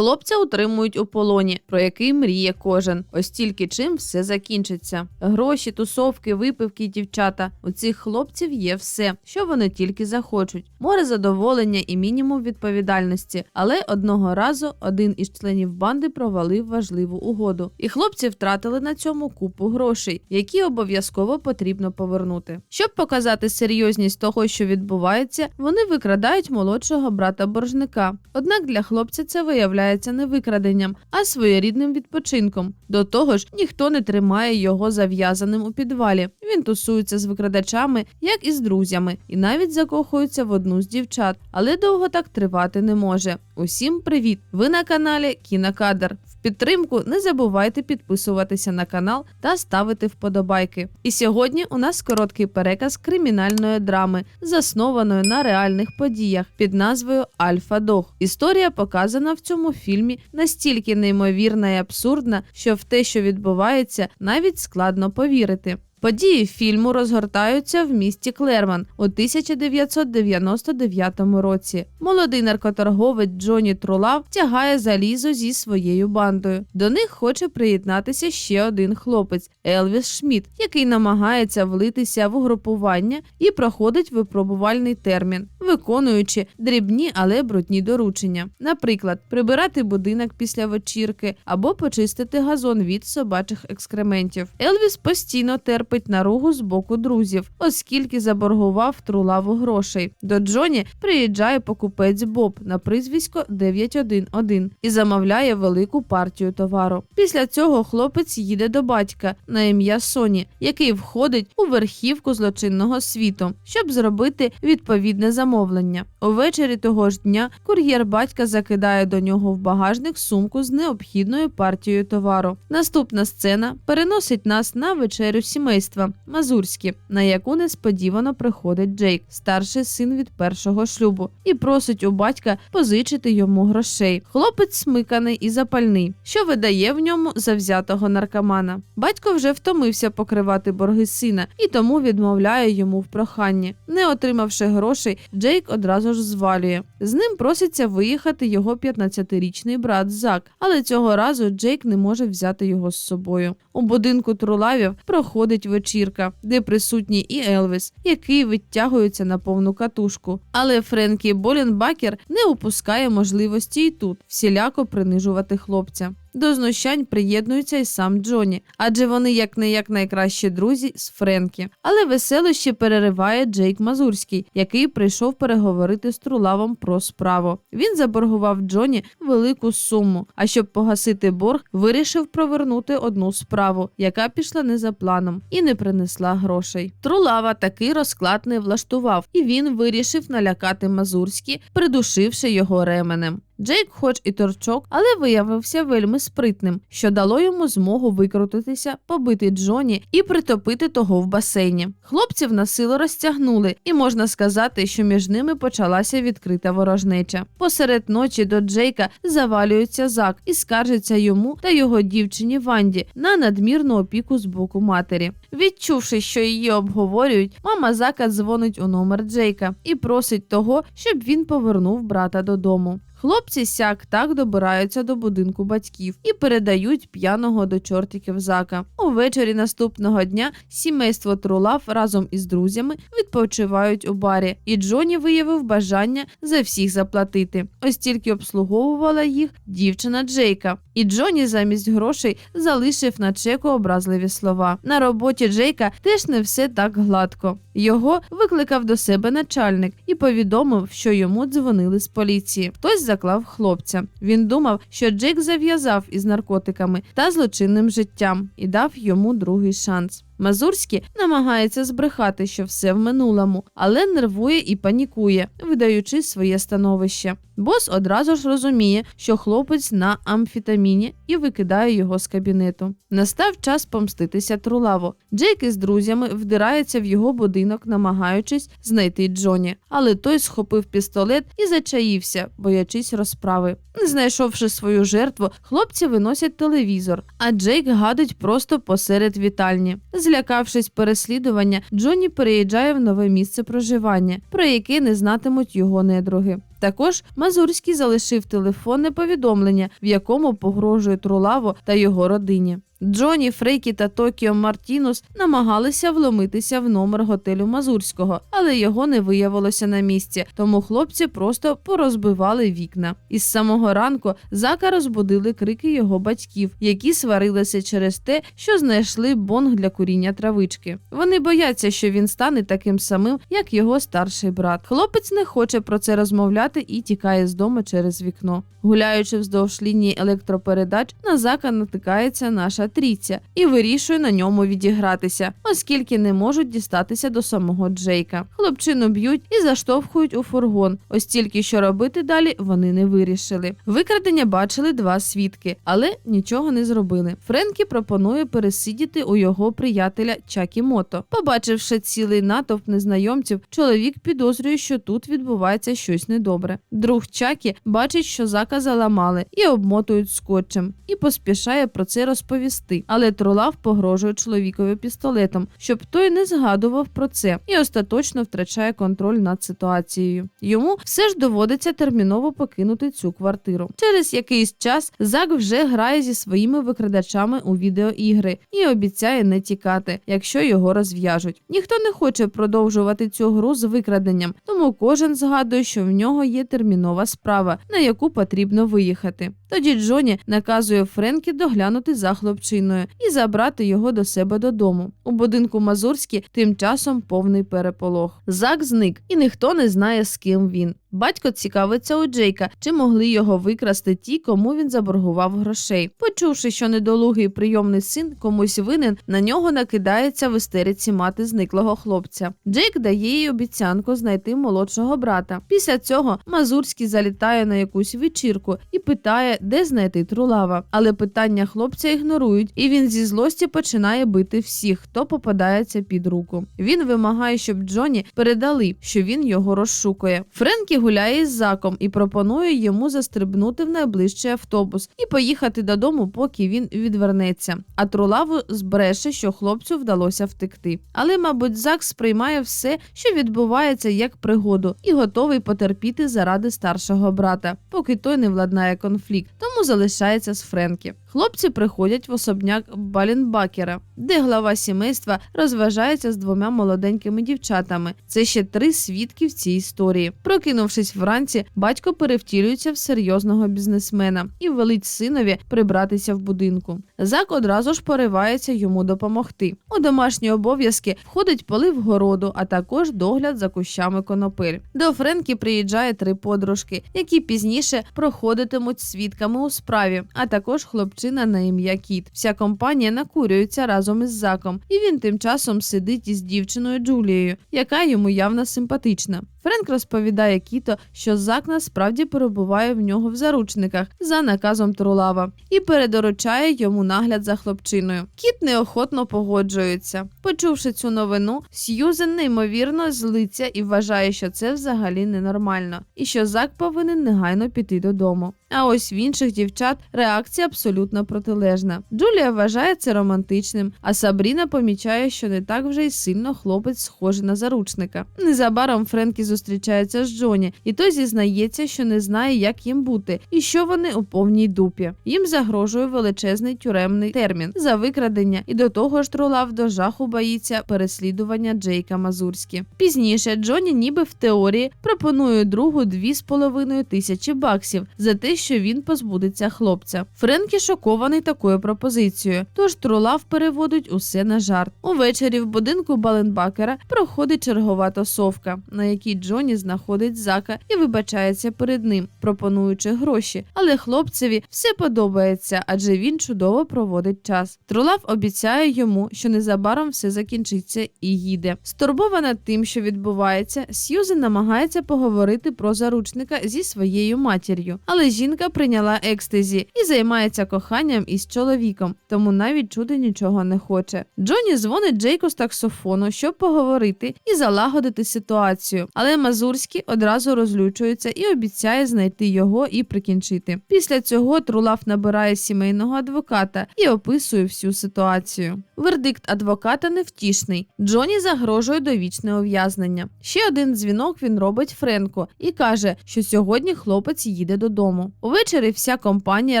Хлопця утримують у полоні, про який мріє кожен. Ось тільки чим все закінчиться. Гроші, тусовки, випивки, дівчата. У цих хлопців є все, що вони тільки захочуть. Море задоволення і мінімум відповідальності. Але одного разу один із членів банди провалив важливу угоду, і хлопці втратили на цьому купу грошей, які обов'язково потрібно повернути. Щоб показати серйозність того, що відбувається, вони викрадають молодшого брата боржника. Однак для хлопця це виявляється не викраденням, а своєрідним відпочинком. До того ж, ніхто не тримає його зав'язаним у підвалі. Він тусується з викрадачами, як і з друзями, і навіть закохується в одну з дівчат, але довго так тривати не може. Усім привіт! Ви на каналі Кінокадр. Підтримку не забувайте підписуватися на канал та ставити вподобайки. І сьогодні у нас короткий переказ кримінальної драми, заснованої на реальних подіях під назвою Альфа Дог. Історія показана в цьому фільмі настільки неймовірна і абсурдна, що в те, що відбувається, навіть складно повірити. Події фільму розгортаються в місті Клерман у 1999 році. Молодий наркоторговець Джоні Трулав тягає залізо зі своєю бандою. До них хоче приєднатися ще один хлопець Елвіс Шмідт, який намагається влитися в угрупування і проходить випробувальний термін, виконуючи дрібні, але брудні доручення. Наприклад, прибирати будинок після вечірки або почистити газон від собачих екскрементів. Елвіс постійно терпить наругу з боку друзів, оскільки заборгував трулаву грошей. До Джоні приїжджає покупець Боб на прізвисько 911 і замовляє велику партію товару. Після цього хлопець їде до батька на ім'я Соні, який входить у верхівку злочинного світу, щоб зробити відповідне замовлення. Увечері того ж дня кур'єр батька закидає до нього в багажник сумку з необхідною партією товару. Наступна сцена переносить нас на вечерю сімейства Мазурські, на яку несподівано приходить Джейк, старший син від першого шлюбу, і просить у батька позичити йому грошей. Хлопець смиканий і запальний, що видає в ньому завзятого наркомана. Батько вже втомився покривати борги сина і тому відмовляє йому в проханні. Не отримавши грошей, Джейк одразу ж звалює. З ним проситься виїхати його 15-річний брат Зак, але цього разу Джейк не може взяти його з собою. У будинку трулавів проходить вечірка, де присутній і Елвіс, який відтягується на повну катушку. Але Френкі Болінбакер не упускає можливості і тут всіляко принижувати хлопця. До знущань приєднується і сам Джоні, адже вони як не як найкращі друзі з Френкі. Але веселище перериває Джейк Мазурський, який прийшов переговорити з Трулавом про справу. Він заборгував Джоні велику суму. А щоб погасити борг, вирішив провернути одну справу, яка пішла не за планом і не принесла грошей. Трулава такий розклад не влаштував, і він вирішив налякати Мазурський, придушивши його ременем. Джейк, хоч і торчок, але виявився вельми спритним, що дало йому змогу викрутитися, побити Джоні і притопити того в басейні. Хлопців на силу розтягнули, і можна сказати, що між ними почалася відкрита ворожнеча. Посеред ночі до Джейка завалюється зак і скаржиться йому та його дівчині Ванді на надмірну опіку з боку матері. Відчувши, що її обговорюють, мама Зака дзвонить у номер Джейка і просить того, щоб він повернув брата додому. Хлопці сяк так добираються до будинку батьків і передають п'яного до чортиків зака. Увечері наступного дня сімейство Трулав разом із друзями відпочивають у барі, і Джоні виявив бажання за всіх заплатити. Ось тільки обслуговувала їх дівчина Джейка. І Джоні замість грошей залишив на чеку образливі слова. На роботі Джейка теж не все так гладко. Його викликав до себе начальник і повідомив, що йому дзвонили з поліції. Хтось заклав хлопця. Він думав, що Джек зав'язав із наркотиками та злочинним життям і дав йому другий шанс. Мазурський намагається збрехати, що все в минулому, але нервує і панікує, видаючи своє становище. Бос одразу ж розуміє, що хлопець на амфітаміні і викидає його з кабінету. Настав час помститися Трулаво. Джейк із друзями вдирається в його будинок, намагаючись знайти Джоні, але той схопив пістолет і зачаївся, боячись розправи. Не знайшовши свою жертву, хлопці виносять телевізор, а Джейк гадить просто посеред вітальні. Злякавшись переслідування, Джонні переїжджає в нове місце проживання, про яке не знатимуть його недруги. Також Мазурський залишив телефонне повідомлення, в якому погрожує Трулаво та його родині. Джоні, Фрейкі та Токіо Мартінус намагалися вломитися в номер готелю Мазурського, але його не виявилося на місці, тому хлопці просто порозбивали вікна. Із самого ранку зака розбудили крики його батьків, які сварилися через те, що знайшли бонг для куріння травички. Вони бояться, що він стане таким самим, як його старший брат. Хлопець не хоче про це розмовляти і тікає з дому через вікно. Гуляючи вздовж лінії електропередач, на зака натикається наша трійця і вирішує на ньому відігратися, оскільки не можуть дістатися до самого Джейка. Хлопчину б'ють і заштовхують у фургон. Ось тільки що робити далі вони не вирішили. Викрадення бачили два свідки, але нічого не зробили. Френкі пропонує пересидіти у його приятеля Чакі Мото. Побачивши цілий натовп незнайомців, чоловік підозрює, що тут відбувається щось недобре. Друг Чакі бачить, що зака заламали і обмотують скотчем, і поспішає про це розповісти. Але Трулав погрожує чоловікові пістолетом, щоб той не згадував про це і остаточно втрачає контроль над ситуацією. Йому все ж доводиться терміново покинути цю квартиру. Через якийсь час Зак вже грає зі своїми викрадачами у відеоігри і обіцяє не тікати, якщо його розв'яжуть. Ніхто не хоче продовжувати цю гру з викраденням, тому кожен згадує, що в нього є термінова справа, на яку потрібно виїхати. Тоді Джоні наказує Френкі доглянути за хлопчиною і забрати його до себе додому. У будинку Мазурські тим часом повний переполох. Зак зник, і ніхто не знає, з ким він. Батько цікавиться у Джейка, чи могли його викрасти ті, кому він заборгував грошей. Почувши, що недолугий прийомний син комусь винен, на нього накидається в істериці мати зниклого хлопця. Джейк дає їй обіцянку знайти молодшого брата. Після цього Мазурський залітає на якусь вечірку і питає, де знайти трулава. Але питання хлопця ігнорують, і він зі злості починає бити всіх, хто попадається під руку. Він вимагає, щоб Джоні передали, що він його розшукує. Френкі гуляє із заком і пропонує йому застрибнути в найближчий автобус і поїхати додому, поки він відвернеться. А Трулаву збреше, що хлопцю вдалося втекти. Але, мабуть, зак сприймає все, що відбувається як пригоду, і готовий потерпіти заради старшого брата, поки той не владнає конфлікт, тому залишається з Френкі. Хлопці приходять в особняк Балінбакера, де глава сімейства розважається з двома молоденькими дівчатами. Це ще три свідки в цій історії. Прокинувшись вранці, батько перевтілюється в серйозного бізнесмена і велить синові прибратися в будинку. Зак одразу ж поривається йому допомогти. У домашні обов'язки входить полив городу, а також догляд за кущами конопель. До Френкі приїжджає три подружки, які пізніше проходитимуть свідками у справі, а також хлопчина на ім'я Кіт. Вся компанія накурюється разом із Заком, і він тим часом сидить із дівчиною Джулією, яка йому явно симпатична. Френк розповідає Кіто, що Зак насправді перебуває в нього в заручниках за наказом Трулава і передоручає йому нагляд за хлопчиною. Кіт неохотно погоджується. Почувши цю новину, Сьюзен неймовірно злиться і вважає, що це взагалі ненормально, і що Зак повинен негайно піти додому. А ось в інших дівчат реакція абсолютно протилежна. Джулія вважає це романтичним, а Сабріна помічає, що не так вже й сильно хлопець схожий на заручника. Незабаром Френкі зустрічається з Джоні, і той зізнається, що не знає, як їм бути, і що вони у повній дупі. Їм загрожує величезний тюремний термін за викрадення, і до того ж Трулав до жаху боїться переслідування Джейка Мазурські. Пізніше Джоні, ніби в теорії, пропонує другу дві з половиною тисячі баксів за те, що він позбудеться хлопця. Френкі шокований такою пропозицією, тож Трулав переводить усе на жарт. Увечері в будинку Баленбакера проходить чергова тусовка, на якій Джоні знаходить зака і вибачається перед ним, пропонуючи гроші. Але хлопцеві все подобається, адже він чудово проводить час. Трулав обіцяє йому, що незабаром все закінчиться і їде. Стурбована тим, що відбувається, Сьюзен намагається поговорити про заручника зі своєю матір'ю, але жінка прийняла екстезі і займається коханням із чоловіком, тому навіть чути нічого не хоче. Джоні дзвонить Джейку з таксофону, щоб поговорити і залагодити ситуацію, але Мазурський одразу розлючується і обіцяє знайти його і прикінчити. Після цього Трулав набирає сімейного адвоката і описує всю ситуацію. Вердикт адвоката невтішний. Джоні загрожує довічне ув'язнення. Ще один дзвінок він робить Френку і каже, що сьогодні хлопець їде додому. Увечері вся компанія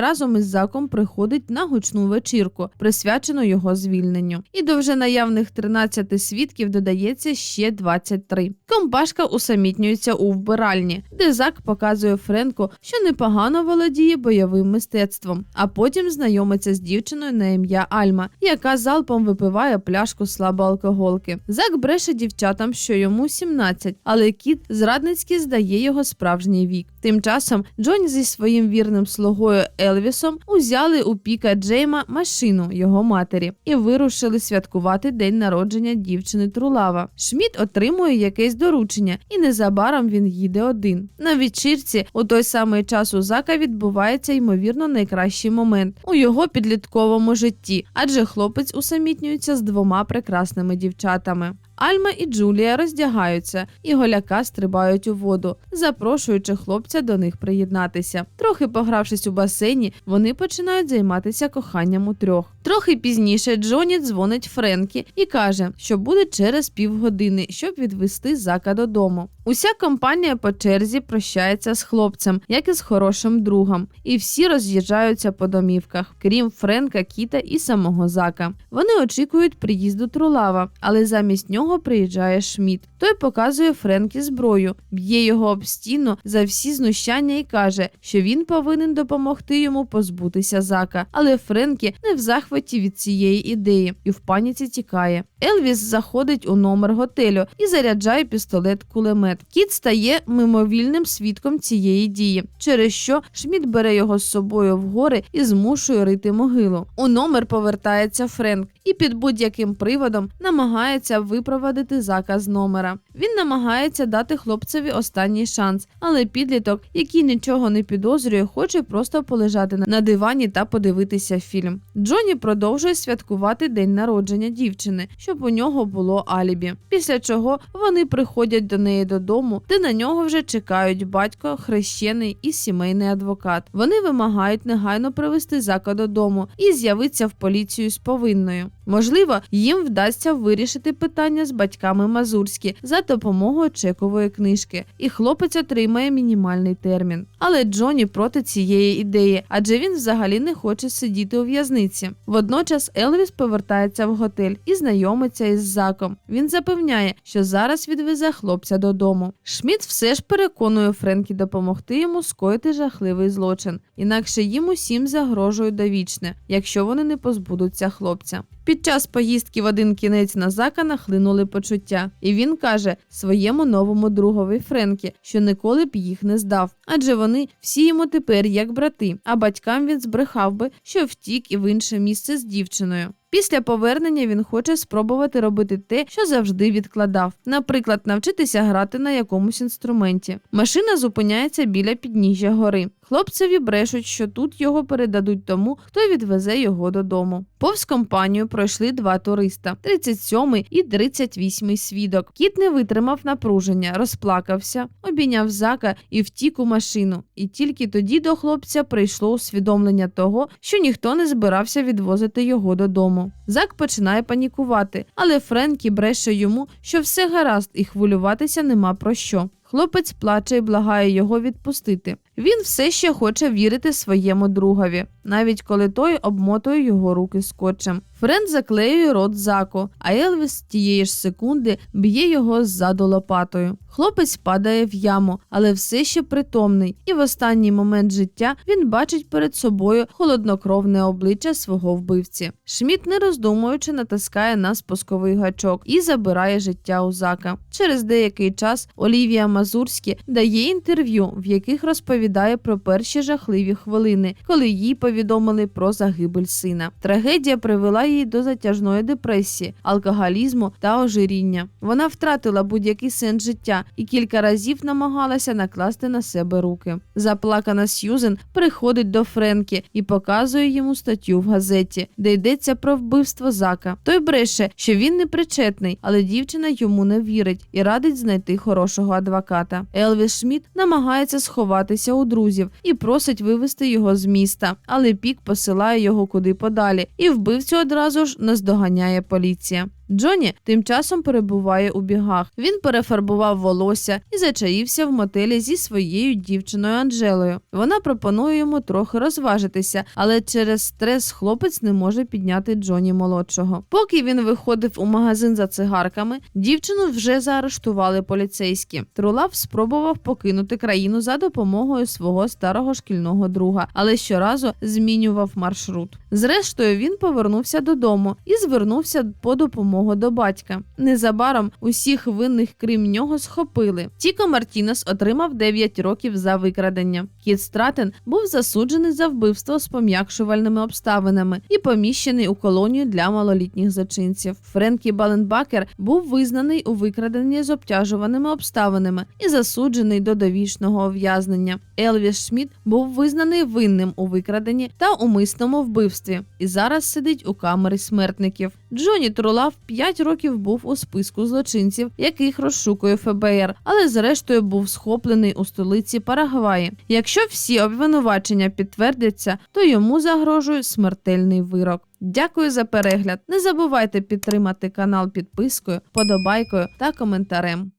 разом із заком приходить на гучну вечірку, присвячену його звільненню. І до вже наявних 13 свідків додається ще 23. Компашка усамітнюється у вбиральні, де зак показує Френку, що непогано володіє бойовим мистецтвом, а потім знайомиться з дівчиною на ім'я Альма, яка залпом випиває пляшку слабоалкоголки. Зак бреше дівчатам, що йому 17, але кіт зрадницьки здає його справжній вік. Тим часом Джоні зі своїм вірним слугою Елвісом узяли у піка Джейма машину його матері і вирушили святкувати день народження дівчини Трулава. Шміт отримує якесь доручення, і незабаром він їде один. На вечірці у той самий час у Зака відбувається ймовірно найкращий момент у його підлітковому житті, адже хлопець усамітнюється з двома прекрасними дівчатами. Альма і Джулія роздягаються і голяка стрибають у воду, запрошуючи хлопця до них приєднатися. Трохи погравшись у басейні, вони починають займатися коханням у трьох. Трохи пізніше Джоні дзвонить Френкі і каже, що буде через півгодини, щоб відвести зака додому. Уся компанія по черзі прощається з хлопцем, як і з хорошим другом, і всі роз'їжджаються по домівках, крім Френка, Кіта і самого зака. Вони очікують приїзду Трулава, але замість нього приїжджає Шміт. Той показує Френкі зброю, б'є його об стіну за всі знущання і каже, що він повинен допомогти йому позбутися зака. Але Френкі не в захваті від цієї ідеї і в паніці тікає. Елвіс заходить у номер готелю і заряджає пістолет кулемет. Кіт стає мимовільним свідком цієї дії, через що Шміт бере його з собою в гори і змушує рити могилу. У номер повертається Френк і під будь-яким приводом намагається випровадити зака з номера. Він намагається дати хлопцеві останній шанс, але підліток, який нічого не підозрює, хоче просто полежати на дивані та подивитися фільм. Джоні продовжує святкувати день народження дівчини, щоб у нього було алібі. Після чого вони приходять до неї додому, де на нього вже чекають батько, хрещений і сімейний адвокат. Вони вимагають негайно привезти зака додому і з'явитися в поліцію з повинною. Можливо, їм вдасться вирішити питання батьками Мазурські за допомогою чекової книжки, і хлопець отримає мінімальний термін. Але Джоні проти цієї ідеї, адже він взагалі не хоче сидіти у в'язниці. Водночас Елвіс повертається в готель і знайомиться із заком. Він запевняє, що зараз відвезе хлопця додому. Шміт все ж переконує Френкі допомогти йому скоїти жахливий злочин, інакше їм усім загрожує довічне, якщо вони не позбудуться хлопця. Під час поїздки в один кінець на зака нахлинули почуття, і він каже своєму новому другові Френкі, що ніколи б їх не здав, адже вони всі йому тепер як брати, а батькам він збрехав би, що втік і в інше місце з дівчиною. Після повернення він хоче спробувати робити те, що завжди відкладав, наприклад, навчитися грати на якомусь інструменті. Машина зупиняється біля підніжжя гори. Хлопцеві брешуть, що тут його передадуть тому, хто відвезе його додому. Повз компанію пройшли два туриста: 37-й і 38-й свідок. Кіт не витримав напруження, розплакався, обійняв зака і втік у машину. І тільки тоді до хлопця прийшло усвідомлення того, що ніхто не збирався відвозити його додому. Зак починає панікувати, але Френкі бреше йому, що все гаразд і хвилюватися нема про що. Хлопець плаче і благає його відпустити. Він все ще хоче вірити своєму другові, навіть коли той обмотує його руки скотчем. Френд заклеює рот заку, а Елвіс тієї ж секунди б'є його ззаду лопатою. Хлопець падає в яму, але все ще притомний, і в останній момент життя він бачить перед собою холоднокровне обличчя свого вбивці. Шміт, не роздумуючи, натискає на спусковий гачок і забирає життя у зака. Через деякий час Олівія Мазурські дає інтерв'ю, в яких розповідає про перші жахливі хвилини, коли їй повідомили про загибель сина. Трагедія привела її до затяжної депресії, алкоголізму та ожиріння. Вона втратила будь-який сенс життя і кілька разів намагалася накласти на себе руки. Заплакана Сьюзен приходить до Френкі і показує йому статтю в газеті, де йдеться про вбивство Зака. Той бреше, що він не причетний, але дівчина йому не вірить і радить знайти хорошого адвоката. Елвіс Шмідт намагається сховатися у друзів і просить вивести його з міста, але Пік посилає його куди подалі, і вбивцю одразу ж наздоганяє поліція. Джоні тим часом перебуває у бігах. Він перефарбував волосся і зачаївся в мотелі зі своєю дівчиною Анжелою. Вона пропонує йому трохи розважитися, але через стрес хлопець не може підняти Джоні молодшого. Поки він виходив у магазин за цигарками, дівчину вже заарештували поліцейські. Трулав спробував покинути країну за допомогою свого старого шкільного друга, але щоразу змінював маршрут. Зрештою, він повернувся додому і звернувся по допомогу до батька. Незабаром усіх винних, крім нього, схопили. Тіко Мартінес отримав 9 років за викрадення. Кіт Стратен був засуджений за вбивство з пом'якшувальними обставинами і поміщений у колонію для малолітніх злочинців. Френкі Баленбакер був визнаний у викраденні з обтяжуваними обставинами і засуджений до довічного ув'язнення. Елвіс Шмідт був визнаний винним у викраденні та умисному вбивстві і зараз сидить у камері смертників. Джоні Трулав 5 років був у списку злочинців, яких розшукує ФБР, але зрештою був схоплений у столиці Парагваї. Якщо всі обвинувачення підтвердяться, то йому загрожує смертельний вирок. Дякую за перегляд. Не забувайте підтримати канал підпискою, подобайкою та коментарем.